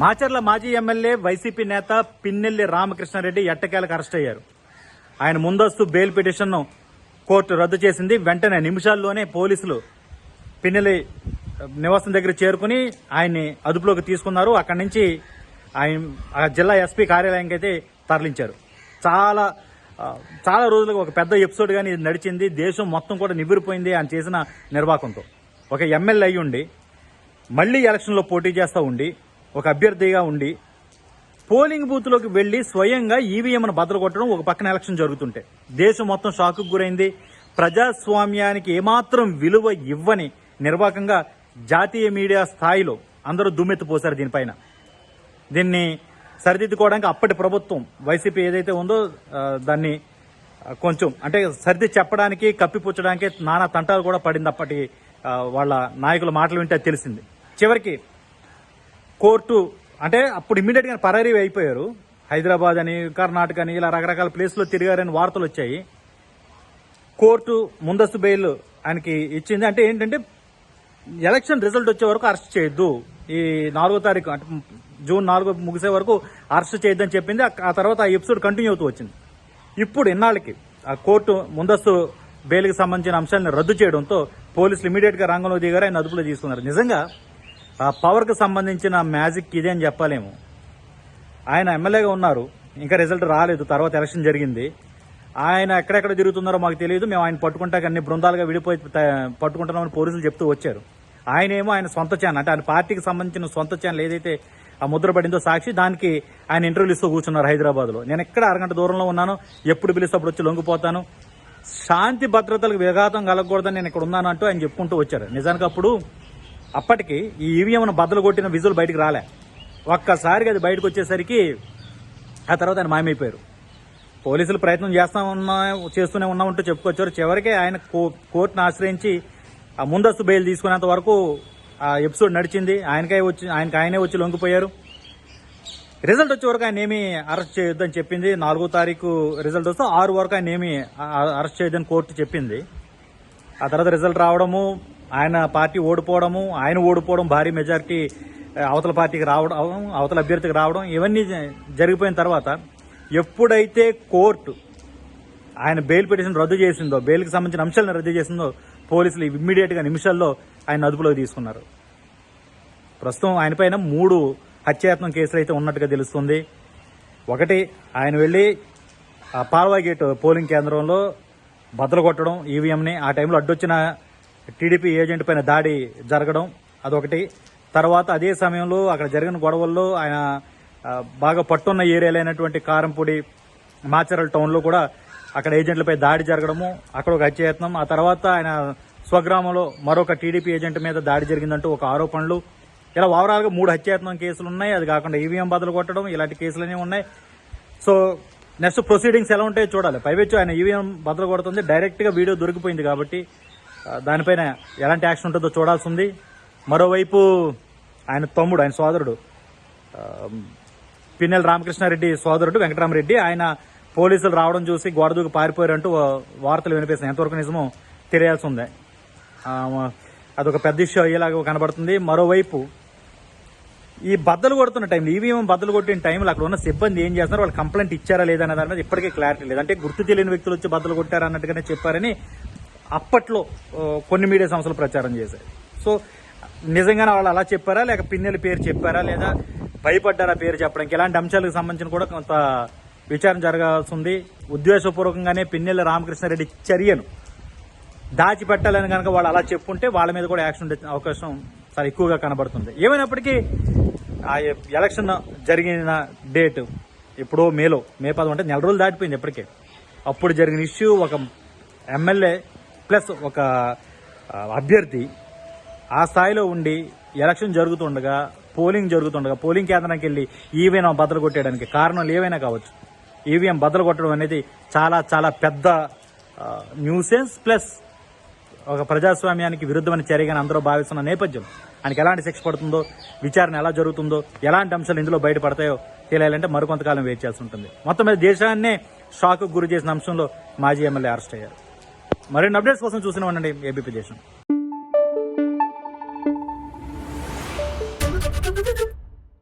మాచర్ల మాజీ MLA YCP నేత పిన్నెల్లి రామకృష్ణారెడ్డి ఎట్టకేలకు అరెస్ట్ అయ్యారు. ఆయన ముందస్తు బెయిల్ పిటిషన్ను కోర్టు రద్దు చేసింది. వెంటనే నిమిషాల్లోనే పోలీసులు పిన్నెల్లి నివాసం దగ్గర చేరుకుని ఆయన్ని అదుపులోకి తీసుకున్నారు. అక్కడి నుంచి ఆయన ఆ జిల్లా ఎస్పీ కార్యాలయానికి అయితే తరలించారు. చాలా చాలా రోజులకు ఒక పెద్ద ఎపిసోడ్ కానీ ఇది నడిచింది. దేశం మొత్తం కూడా నివ్విరిపోయింది ఆయన చేసిన నిర్వాహకంతో. ఒక ఎమ్మెల్యే అయి ఉండి మళ్ళీ ఎలక్షన్లో పోటీ చేస్తూ ఉండి ఒక అభ్యర్థిగా ఉండి పోలింగ్ బూత్లోకి వెళ్ళి స్వయంగా ఈవీఎంను బద్దలు ఒక పక్కన ఎలక్షన్ జరుగుతుంటే దేశం మొత్తం షాకు గురైంది. ప్రజాస్వామ్యానికి ఏమాత్రం విలువ ఇవ్వని నిర్వాకంగా జాతీయ మీడియా స్థాయిలో అందరూ దుమ్మెత్తిపోశారు దీనిపైన. దీన్ని సరిదిద్దుకోవడానికి అప్పటి ప్రభుత్వం వైసీపీ ఏదైతే ఉందో దాన్ని కొంచెం అంటే సర్ది చెప్పడానికి కప్పిపుచ్చడానికి నానా తంటాలు కూడా పడింది అప్పటి వాళ్ళ నాయకుల మాటలు వింటే తెలిసింది. చివరికి కోర్టు అంటే అప్పుడు ఇమ్మీడియట్గా పరారీ అయిపోయారు. హైదరాబాద్ అని కర్ణాటక అని ఇలా రకరకాల ప్లేస్లో తిరిగారని వార్తలు వచ్చాయి. కోర్టు ముందస్తు బెయిల్ ఆయనకి ఇచ్చింది. అంటే ఏంటంటే ఎలక్షన్ రిజల్ట్ వచ్చే వరకు అరెస్ట్ చేయొద్దు. ఈ నాలుగో తారీఖు అంటే జూన్ నాలుగో ముగిసే వరకు అరెస్ట్ చేయొద్దని చెప్పింది. ఆ- తర్వాత ఆ ఎపిసోడ్ కంటిన్యూ అవుతూ వచ్చింది. ఇప్పుడు ఇన్నాళ్ళకి ఆ కోర్టు ముందస్తు బెయిల్కి సంబంధించిన అంశాలను రద్దు చేయడంతో పోలీసులు ఇమీడియట్గా రంగంలో దిగారు. ఆయన అదుపులో తీసుకున్నారు. నిజంగా ఆ పవర్కు సంబంధించిన మ్యాజిక్ ఇదే అని చెప్పలేము. ఆయన ఎమ్మెల్యేగా ఉన్నారు. ఇంకా రిజల్ట్ రాలేదు. తర్వాత ఎలక్షన్ జరిగింది. ఆయన ఎక్కడెక్కడ తిరుగుతున్నారో మాకు తెలియదు. మేము ఆయన పట్టుకుంటాక అన్ని బృందాలుగా విడిపోయి పట్టుకుంటున్నామని పోలీసులు చెప్తూ వచ్చారు. ఆయనేమో ఆయన సొంత ఛానల్ అంటే ఆయన పార్టీకి సంబంధించిన సొంత ఛానల్ ఏదైతే ఆ ముద్ర పడిందో సాక్షి దానికి ఆయన ఇంటర్వ్యూలు ఇస్తూ కూర్చున్నారు హైదరాబాద్లో. నేను ఎక్కడ అరగంట దూరంలో ఉన్నాను ఎప్పుడు పిలిస్తే అప్పుడు వచ్చి లొంగిపోతాను. శాంతి భద్రతలకు విఘాతం కలగకూడదని నేను ఇక్కడ ఉన్నాను అంటూ ఆయన చెప్పుకుంటూ వచ్చారు. నిజానికి అప్పుడు అప్పటికి ఈ ఈవీఎంను బద్దలు కొట్టిన విజులు బయటకు రాలే. ఒక్కసారిగా అది బయటకు వచ్చేసరికి ఆ తర్వాత ఆయన మాయమైపోయారు. పోలీసులు ప్రయత్నం చేస్తా ఉన్నా చేస్తూనే ఉన్నామంటూ చెప్పుకొచ్చారు. చివరికి ఆయన కో- కోర్టును ఆశ్రయించి ఆ ముందస్తు బెయిల్ తీసుకునేంత వరకు ఆ ఎపిసోడ్ నడిచింది. ఆయనకే వచ్చి ఆయనకి ఆయనే వచ్చి లొంగిపోయారు. రిజల్ట్ వచ్చే వరకు ఆయన ఏమీ అరెస్ట్ చేయొద్దని చెప్పింది. నాలుగో తారీఖు రిజల్ట్ వస్తే ఆరు వరకు ఆయన ఏమీ అరెస్ట్ చేయొద్దని కోర్టు చెప్పింది. ఆ తర్వాత రిజల్ట్ రావడము ఆయన పార్టీ ఓడిపోవడము ఆయన ఓడిపోవడం భారీ మెజారిటీ అవతల పార్టీకి రావడం అవతల అభ్యర్థికి రావడం ఇవన్నీ జరిగిపోయిన తర్వాత ఎప్పుడైతే కోర్టు ఆయన బెయిల్ పిటిషన్ రద్దు చేసిందో బెయిల్కి సంబంధించిన అంశాలను రద్దు చేసిందో పోలీసులు ఇమ్మీడియట్గా నిమిషాల్లో ఆయన అదుపులోకి తీసుకున్నారు. ప్రస్తుతం ఆయన పైన మూడు హత్యాయత్నం కేసులు అయితే ఉన్నట్టుగా తెలుస్తుంది. ఒకటి ఆయన వెళ్ళి పార్వాగేట్ పాల్వా గేట్ పోలింగ్ కేంద్రంలో బద్దలు కొట్టడం ఈవీఎంని ఆ టైంలో అడ్డొచ్చిన టీడీపీ ఏజెంట్ పైన దాడి జరగడం అదొకటి. తర్వాత అదే సమయంలో అక్కడ జరిగిన గొడవల్లో ఆయన బాగా పట్టున్న ఏరియాలైనటువంటి కారంపొడి మాచరల్ టౌన్లో కూడా అక్కడ ఏజెంట్లపై దాడి జరగడము అక్కడ ఒక హత్యాయత్నం ఆ తర్వాత ఆయన స్వగ్రామంలో మరొక టీడీపీ ఏజెంట్ మీద దాడి జరిగిందంటూ ఒక ఆరోపణలు. ఇలా ఓవరాల్గా మూడు హత్యాయత్నం కేసులు ఉన్నాయి అది కాకుండా ఈవీఎం బదులు కొట్టడం ఇలాంటి కేసులనే ఉన్నాయి. సో నెక్స్ట్ ప్రొసీడింగ్స్ ఎలా ఉంటాయో చూడాలి. పైవెచ్చు ఆయన ఈవీఎం బదులు కొడుతుంది. డైరెక్ట్గా వీడియో దొరికిపోయింది కాబట్టి దానిపైన ఎలాంటి యాక్షన్ ఉంటుందో చూడాల్సి ఉంది మరోవైపు ఆయన తమ్ముడు ఆయన సోదరుడు పిన్నెల రామకృష్ణారెడ్డి సోదరుడు వెంకటరామరెడ్డి ఆయన పోలీసులు రావడం చూసి గోడదూకి పారిపోయారంటూ వార్తలు వినిపిస్తున్నాయి. ఎంతవరకు నిజమో తెలియాల్సి ఉంది అదొక పెద్ద ఇష్యూ అయ్యేలాగా కనబడుతుంది. మరోవైపు ఈ బద్దలు కొడుతున్న టైంలో ఈవీఎం బద్దలు కొట్టిన టైంలో అక్కడ ఉన్న సిబ్బంది ఏం చేస్తున్నారు? వాళ్ళు కంప్లైంట్ ఇచ్చారా లేదా అనే దాని మీద ఇప్పటికీ క్లారిటీ లేదు. అంటే గుర్తు తెలియని వ్యక్తులు వచ్చి బద్దలు కొట్టారు అన్నట్టుగానే చెప్పారని అప్పట్లో కొన్ని మీడియా సంస్థలు ప్రచారం చేశాయి. సో నిజంగానే వాళ్ళు అలా చెప్పారా? లేక పిన్నెల పేరు చెప్పారా? లేదా భయపడ్డారా పేరు చెప్పడానికి? ఇలాంటి అంశాలకు సంబంధించిన కూడా కొంత విచారణ జరగాల్సి ఉంది. ఉద్దేశపూర్వకంగానే పిన్నెల రామకృష్ణారెడ్డి చర్యను దాచిపెట్టాలని కనుక వాళ్ళు అలా చెప్పుంటే వాళ్ళ మీద కూడా యాక్షన్ ఉండే అవకాశం చాలా ఎక్కువగా కనబడుతుంది. ఏమైనప్పటికీ ఆ ఎలక్షన్ జరిగిన డేట్ ఎప్పుడో మేలో మే పదం అంటే నెల రోజులు దాటిపోయింది ఇప్పటికే. అప్పుడు జరిగిన ఇష్యూ ఒక ఎమ్మెల్యే ప్లస్ ఒక అభ్యర్థి ఆ స్థాయిలో ఉండి ఎలక్షన్ జరుగుతుండగా పోలింగ్ జరుగుతుండగా పోలింగ్ కేంద్రానికి వెళ్ళి ఈవీఎం బద్దలు కొట్టేయడానికి కారణాలు ఏవైనా కావచ్చు. ఈవీఎం బద్దలు కొట్టడం అనేది చాలా చాలా పెద్ద న్యూసెన్స్ ప్లస్ ఒక ప్రజాస్వామ్యానికి విరుద్ధమైన చర్యగా అందరూ భావిస్తున్న నేపథ్యం. ఆయనకి ఎలాంటి శిక్ష పడుతుందో విచారణ ఎలా జరుగుతుందో ఎలాంటి అంశాలు ఇందులో బయటపడతాయో తెలియాలంటే మరికొంతకాలం వెయిట్ ఉంటుంది. మొత్తం మీద దేశాన్నే షాక్ గురి చేసిన అంశంలో మాజీ ఎమ్మెల్యే అరెస్ట్ అయ్యారు. మరిన్ని అప్డేట్స్ కోసం చూసిన ఉండండి. ఏబీపీ దేశం